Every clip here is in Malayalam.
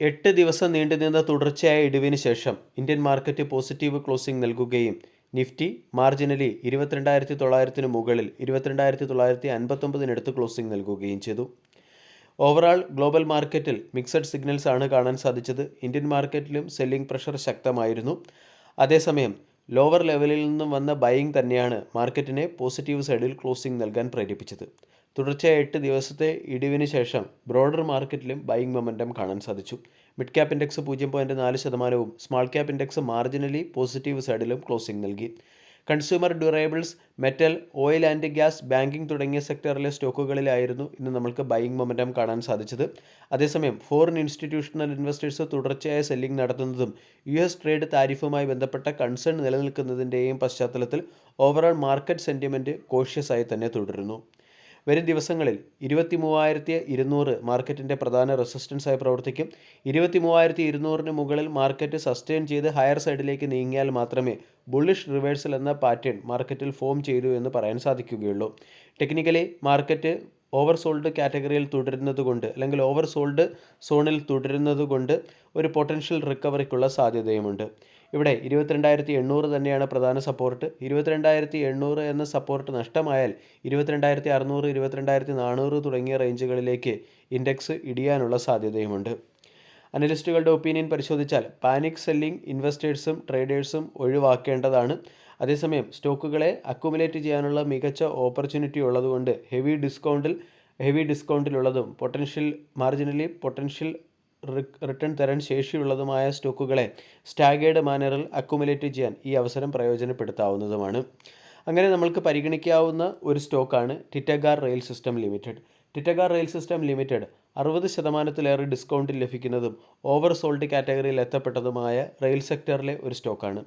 എട്ട് ദിവസം നീണ്ടുനിന്ന തുടർച്ചയായ ഇടിവിന് ശേഷം ഇന്ത്യൻ മാർക്കറ്റ് പോസിറ്റീവ് ക്ലോസിംഗ് നൽകുകയും നിഫ്റ്റി മാർജിനലി ഇരുപത്തിരണ്ടായിരത്തി തൊള്ളായിരത്തിന് മുകളിൽ ഇരുപത്തിരണ്ടായിരത്തി തൊള്ളായിരത്തി അൻപത്തൊമ്പതിനടുത്ത് ക്ലോസിംഗ് നൽകുകയും ചെയ്തു. ഓവറാൾ ഗ്ലോബൽ മാർക്കറ്റിൽ മിക്സഡ് സിഗ്നൽസ് ആണ് കാണാൻ സാധിച്ചത്. ഇന്ത്യൻ മാർക്കറ്റിലും സെല്ലിംഗ് പ്രഷർ ശക്തമായിരുന്നു. അതേസമയം ലോവർ ലെവലിൽ നിന്നും വന്ന ബൈയിങ് തന്നെയാണ് മാർക്കറ്റിനെ പോസിറ്റീവ് സൈഡിൽ ക്ലോസിംഗ് നൽകാൻ പ്രേരിപ്പിച്ചത്. തുടർച്ചയായ എട്ട് ദിവസത്തെ ഇടിവിന് ശേഷം ബ്രോഡർ മാർക്കറ്റിലും ബൈയിങ് മൊമെന്റം കാണാൻ സാധിച്ചു. മിഡ് ക്യാപ് ഇൻഡെക്സ് പൂജ്യം പോയിന്റ് നാല് ശതമാനവും small cap index marginally positive സൈഡിലും ക്ലോസിംഗ് നൽകി. Consumer durables metal oil and gas banking തുടങ്ങിയ സെക്ടറിലെ സ്റ്റോക്കുകളിലായിരുന്നു ഇന്ന് നമ്മൾക്ക് ബൈയിങ് മൊമെന്റം കാണാൻ സാധിച്ചത്. അതേസമയം ഫോറിൻ ഇൻസ്റ്റിറ്റ്യൂഷണൽ ഇൻവെസ്റ്റേഴ്സ് തുടർച്ചയായ സെല്ലിംഗ് നടത്തുന്നതും യു എസ് ട്രേഡ് താരിഫുമായി ബന്ധപ്പെട്ട കൺസേൺ നിലനിൽക്കുന്നതിന്റെയും പശ്ചാത്തലത്തിൽ ഓവറോൾ മാർക്കറ്റ് സെന്റിമെന്റ് കോഷ്യസായി തന്നെ തുടരുന്നു. വരും ദിവസങ്ങളിൽ ഇരുപത്തി മൂവായിരത്തി ഇരുന്നൂറ് മാർക്കറ്റിന്റെ പ്രധാന റെസിസ്റ്റൻസായി പ്രവർത്തിക്കും. ഇരുപത്തി മൂവായിരത്തി ഇരുന്നൂറിന് മുകളിൽ മാർക്കറ്റ് സസ്റ്റെയിൻ ചെയ്ത് ഹയർ സൈഡിലേക്ക് നീങ്ങിയാൽ മാത്രമേ ബുള്ളിഷ് റിവേഴ്സൽ എന്ന പാറ്റേൺ മാർക്കറ്റിൽ ഫോം ചെയ്തു എന്ന് പറയാൻ സാധിക്കുകയുള്ളൂ. ടെക്നിക്കലി മാർക്കറ്റ് ഓവർ സോൾഡ് കാറ്റഗറിയിൽ തുടരുന്നതുകൊണ്ട് അല്ലെങ്കിൽ ഓവർ സോൾഡ് സോണിൽ തുടരുന്നതുകൊണ്ട് ഒരു പൊട്ടൻഷ്യൽ റിക്കവറിക്കുള്ള സാധ്യതയുമുണ്ട്. ഇവിടെ ഇരുപത്തിരണ്ടായിരത്തി എണ്ണൂറ് തന്നെയാണ് പ്രധാന സപ്പോർട്ട് ഇരുപത്തിരണ്ടായിരത്തി എണ്ണൂറ് എന്ന സപ്പോർട്ട് നഷ്ടമായാൽ ഇരുപത്തിരണ്ടായിരത്തി അറുന്നൂറ് ഇരുപത്തിരണ്ടായിരത്തി നാനൂറ് തുടങ്ങിയ റേഞ്ചുകളിലേക്ക് ഇൻഡെക്സ് ഇടിയാനുള്ള സാധ്യതയുമുണ്ട്. അനലിസ്റ്റുകളുടെ ഒപ്പീനിയൻ പരിശോധിച്ചാൽ പാനിക് സെല്ലിംഗ് ഇൻവെസ്റ്റേഴ്സും ട്രേഡേഴ്സും ഒഴിവാക്കേണ്ടതാണ്. അതേസമയം സ്റ്റോക്കുകളെ അക്കുമുലേറ്റ് ചെയ്യാനുള്ള മികച്ച ഓപ്പർച്യൂണിറ്റി ഉള്ളതുകൊണ്ട് ഹെവി ഡിസ്കൗണ്ടിൽ ഹെവി ഡിസ്കൗണ്ടിലുള്ളതും പൊട്ടൻഷ്യൽ മാർജിനലി പൊട്ടൻഷ്യൽ റിട്ടേൺ തരാൻ ശേഷിയുള്ളതുമായ സ്റ്റോക്കുകളെ സ്റ്റാഗേർഡ് മാനറിൽ അക്കുമുലേറ്റ് ചെയ്യാൻ ഈ അവസരം പ്രയോജനപ്പെടുത്താവുന്നതുമാണ്. അങ്ങനെ നമ്മൾക്ക് പരിഗണിക്കാവുന്ന ഒരു സ്റ്റോക്കാണ് Titagarh rail system limited. Titagarh rail system limited അറുപത് ശതമാനത്തിലേറെ ഡിസ്കൗണ്ടിൽ ലഭിക്കുന്നതും ഓവർ സോൾഡ് കാറ്റഗറിയിൽ എത്തപ്പെട്ടതുമായ റെയിൽ സെക്ടറിലെ ഒരു സ്റ്റോക്കാണ്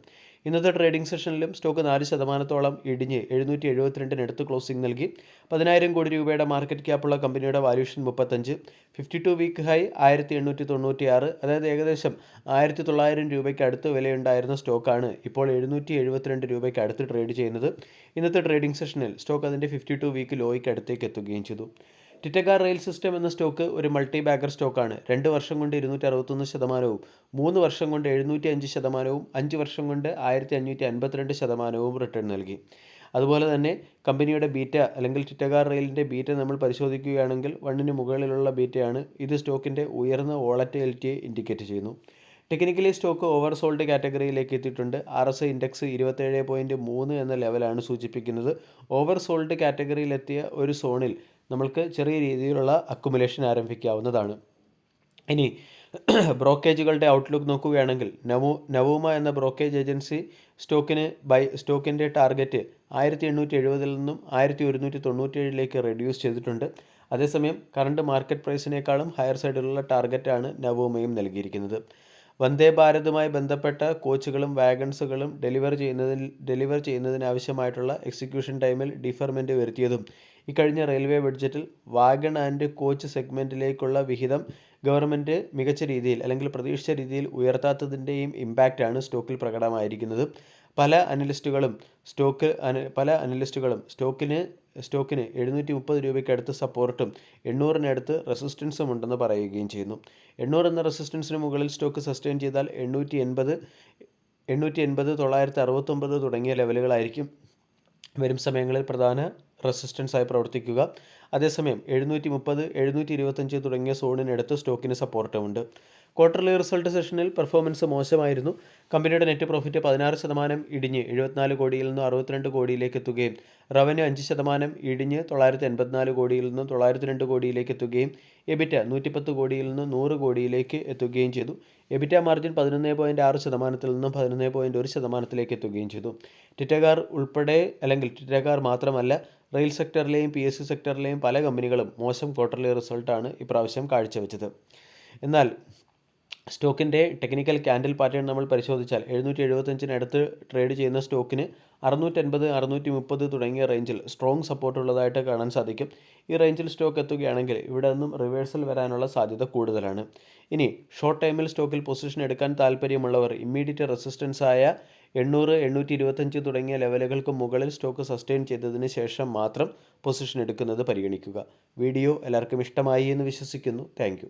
ഇന്നത്തെ ട്രേഡിംഗ് സെഷനിലും സ്റ്റോക്ക് നാല് ശതമാനത്തോളം ഇടിഞ്ഞ് എഴുന്നൂറ്റി എഴുപത്തിരണ്ടിനടുത്ത് ക്ലോസിംഗ് നൽകി. പതിനായിരം കോടി രൂപയുടെ മാർക്കറ്റ് ക്യാപ്പുള്ള കമ്പനിയുടെ വാല്യൂഷൻ മുപ്പത്തഞ്ച്. ഫിഫ്റ്റി ടു വീക്ക് ഹൈ ആയിരത്തി എണ്ണൂറ്റി തൊണ്ണൂറ്റി ആറ് അതായത് ഏകദേശം ആയിരത്തി തൊള്ളായിരം രൂപയ്ക്ക് അടുത്ത് വിലയുണ്ടായിരുന്ന സ്റ്റോക്കാണ് ഇപ്പോൾ എഴുന്നൂറ്റി എഴുപത്തിരണ്ട് രൂപയ്ക്ക് അടുത്ത് ട്രേഡ് ചെയ്യുന്നത്. ഇന്നത്തെ ട്രേഡിംഗ് സെഷനിൽ സ്റ്റോക്ക് അതിന്റെ ഫിഫ്റ്റി ടു വീക്ക് ലോയ്ക്ക് അടുത്തേക്ക് എത്തുകയും ചെയ്തു. ടിറ്റക്കാർ റെയിൽ സിസ്റ്റം എന്ന സ്റ്റോക്ക് ഒരു മൾട്ടി ബാഗർ സ്റ്റോക്കാണ് രണ്ട് വർഷം കൊണ്ട് ഇരുന്നൂറ്റി അറുപത്തൊന്ന് ശതമാനവും മൂന്ന് വർഷം കൊണ്ട് എഴുന്നൂറ്റി അഞ്ച് ശതമാനവും അഞ്ച് വർഷം കൊണ്ട് ആയിരത്തി അഞ്ഞൂറ്റി അൻപത്തിരണ്ട് ശതമാനവും റിട്ടേൺ നൽകി. അതുപോലെ തന്നെ കമ്പനിയുടെ ബീറ്റ അല്ലെങ്കിൽ ടിറ്റഗാർ റെയിലിന്റെ ബീറ്റ നമ്മൾ പരിശോധിക്കുകയാണെങ്കിൽ വണ്ണിന് മുകളിലുള്ള ബീറ്റയാണ്. ഇത് സ്റ്റോക്കിന്റെ ഉയർന്ന വോളറ്റിലിറ്റിയെ ഇൻഡിക്കേറ്റ് ചെയ്യുന്നു. ടെക്നിക്കലി സ്റ്റോക്ക് ഓവർ സോൾഡ് കാറ്റഗറിയിലേക്ക് എത്തിയിട്ടുണ്ട്. ആർ എസ് ഐ ഇൻഡെക്സ് ഇരുപത്തേഴ് പോയിന്റ് മൂന്ന് എന്ന ലെവലാണ് സൂചിപ്പിക്കുന്നത്. ഓവർ സോൾഡ് കാറ്റഗറിയിലെത്തിയ ഒരു സോണിൽ നമ്മൾക്ക് ചെറിയ രീതിയിലുള്ള അക്കുമുലേഷൻ ആരംഭിക്കാവുന്നതാണ്. ഇനി ബ്രോക്കേജുകളുടെ ഔട്ട്ലുക്ക് നോക്കുകയാണെങ്കിൽ നവോ നവോമ എന്ന ബ്രോക്കേജ് ഏജൻസി സ്റ്റോക്കിന് ബൈ സ്റ്റോക്കിന്റെ ടാർഗറ്റ് ആയിരത്തി എണ്ണൂറ്റി എഴുപതിൽ നിന്നും ആയിരത്തി ഒരുന്നൂറ്റി തൊണ്ണൂറ്റേഴിലേക്ക് റെഡ്യൂസ് ചെയ്തിട്ടുണ്ട്. അതേസമയം കറണ്ട് മാർക്കറ്റ് പ്രൈസിനേക്കാളും ഹയർ സൈഡിലുള്ള ടാർഗറ്റാണ് നവോമയും നൽകിയിരിക്കുന്നത്. വന്ദേ ഭാരതുമായി ബന്ധപ്പെട്ട കോച്ചുകളും വാഗൺസുകളും ഡെലിവർ ചെയ്യുന്നതിൽ ഡെലിവർ ചെയ്യുന്നതിനാവശ്യമായിട്ടുള്ള എക്സിക്യൂഷൻ ടൈമിൽ ഡിഫർമെന്റ് വരുത്തിയതും ഇക്കഴിഞ്ഞ റെയിൽവേ ബഡ്ജറ്റിൽ വാഗൺ ആൻഡ് കോച്ച് സെഗ്മെന്റിലേക്കുള്ള വിഹിതം ഗവൺമെന്റ് മികച്ച രീതിയിൽ അല്ലെങ്കിൽ പ്രതീക്ഷിച്ച രീതിയിൽ ഉയർത്താത്തതിന്റെയും ഇമ്പാക്റ്റാണ് സ്റ്റോക്കിൽ പ്രകടമായിരിക്കുന്നത്. പല അനലിസ്റ്റുകളും സ്റ്റോക്ക് പല അനലിസ്റ്റുകളും സ്റ്റോക്കിന് സ്റ്റോക്കിന് എഴുന്നൂറ്റി മുപ്പത് രൂപയ്ക്ക് അടുത്ത് സപ്പോർട്ടും എണ്ണൂറിനടുത്ത് റെസിസ്റ്റൻസും ഉണ്ടെന്ന് പറയുകയും ചെയ്യുന്നു. എണ്ണൂറ് എന്ന റെസിസ്റ്റൻസിന് മുകളിൽ സ്റ്റോക്ക് സസ്റ്റെയിൻ ചെയ്താൽ എണ്ണൂറ്റി എൺപത് എണ്ണൂറ്റി എൺപത് തൊള്ളായിരത്തി അറുപത്തൊമ്പത് തുടങ്ങിയ ലെവലുകളായിരിക്കും. വരും സമയങ്ങളിൽ പ്രധാന റെസിസ്റ്റൻസായി പ്രവർത്തിക്കുക. അതേസമയം എഴുന്നൂറ്റി മുപ്പത് എഴുന്നൂറ്റി ഇരുപത്തഞ്ച് തുടങ്ങിയ സോണിനടുത്ത് സ്റ്റോക്കിന് സപ്പോർട്ടുമുണ്ട് ക്വാർട്ടർലി റിസൾട്ട് സെഷനിൽ പെർഫോമൻസ് മോശമായിരുന്നു. കമ്പനിയുടെ നെറ്റ് പ്രോഫിറ്റ് പതിനാറ് ശതമാനം ഇടിഞ്ഞ് എഴുപത്തിനാല് കോടിയിൽ നിന്ന് അറുപത്തിരണ്ട് കോടിയിലേക്ക് എത്തുകയും റവന്യൂ അഞ്ച് ശതമാനം ഇടിഞ്ഞ് തൊള്ളായിരത്തി എൺപത്തിനാല് കോടിയിൽ നിന്ന് തൊള്ളായിരത്തി രണ്ട് കോടിയിലേക്ക് എത്തുകയും എബിറ്റ നൂറ്റിപ്പത്ത് കോടിയിൽ നിന്ന് നൂറ് കോടിയിലേക്ക് എത്തുകയും ചെയ്തു. എബിറ്റ മാർജിൻ പതിനൊന്ന് പോയിന്റ് ആറ് ശതമാനത്തിൽ നിന്നും പതിനൊന്ന് പോയിന്റ് ഒരു ശതമാനത്തിലേക്ക് എത്തുകയും ചെയ്തു. ടിറ്റകാർ ഉൾപ്പെടെ അല്ലെങ്കിൽ ടിറ്റകാർ മാത്രമല്ല റെയിൽ സെക്ടറിലെയും പി എസ് സി സെക്ടറിലെയും പല കമ്പനികളും മോശം ക്വാർട്ടർലി റിസൾട്ടാണ് ഇപ്രാവശ്യം കാഴ്ചവെച്ചത്. എന്നാൽ സ്റ്റോക്കിന്റെ ടെക്നിക്കൽ ക്യാൻഡിൽ പാറ്റേൺ നമ്മൾ പരിശോധിച്ചാൽ എഴുന്നൂറ്റി എഴുപത്തഞ്ചിനടുത്ത് ട്രേഡ് ചെയ്യുന്ന സ്റ്റോക്കിന് അറുന്നൂറ്റൻപത് അറുന്നൂറ്റി മുപ്പത് തുടങ്ങിയ റേഞ്ചിൽ സ്ട്രോങ് സപ്പോർട്ട് ഉള്ളതായിട്ട് കാണാൻ സാധിക്കും. ഈ റേഞ്ചിൽ സ്റ്റോക്ക് എത്തുകയാണെങ്കിൽ ഇവിടെ നിന്നും റിവേഴ്സൽ വരാനുള്ള സാധ്യത കൂടുതലാണ്. ഇനി ഷോർട്ട് ടൈമിൽ സ്റ്റോക്കിൽ പൊസിഷൻ എടുക്കാൻ താല്പര്യമുള്ളവർ ഇമ്മീഡിയറ്റ് റെസിസ്റ്റൻസ് ആയ എണ്ണൂറ് എണ്ണൂറ്റി ഇരുപത്തഞ്ച് തുടങ്ങിയ ലെവലുകൾക്ക് മുകളിൽ സ്റ്റോക്ക് സസ്റ്റെയിൻ ചെയ്തതിന് ശേഷം മാത്രം പൊസിഷൻ എടുക്കുന്നത് പരിഗണിക്കുക. വീഡിയോ എല്ലാവർക്കും ഇഷ്ടമായി എന്ന് വിശ്വസിക്കുന്നു. താങ്ക്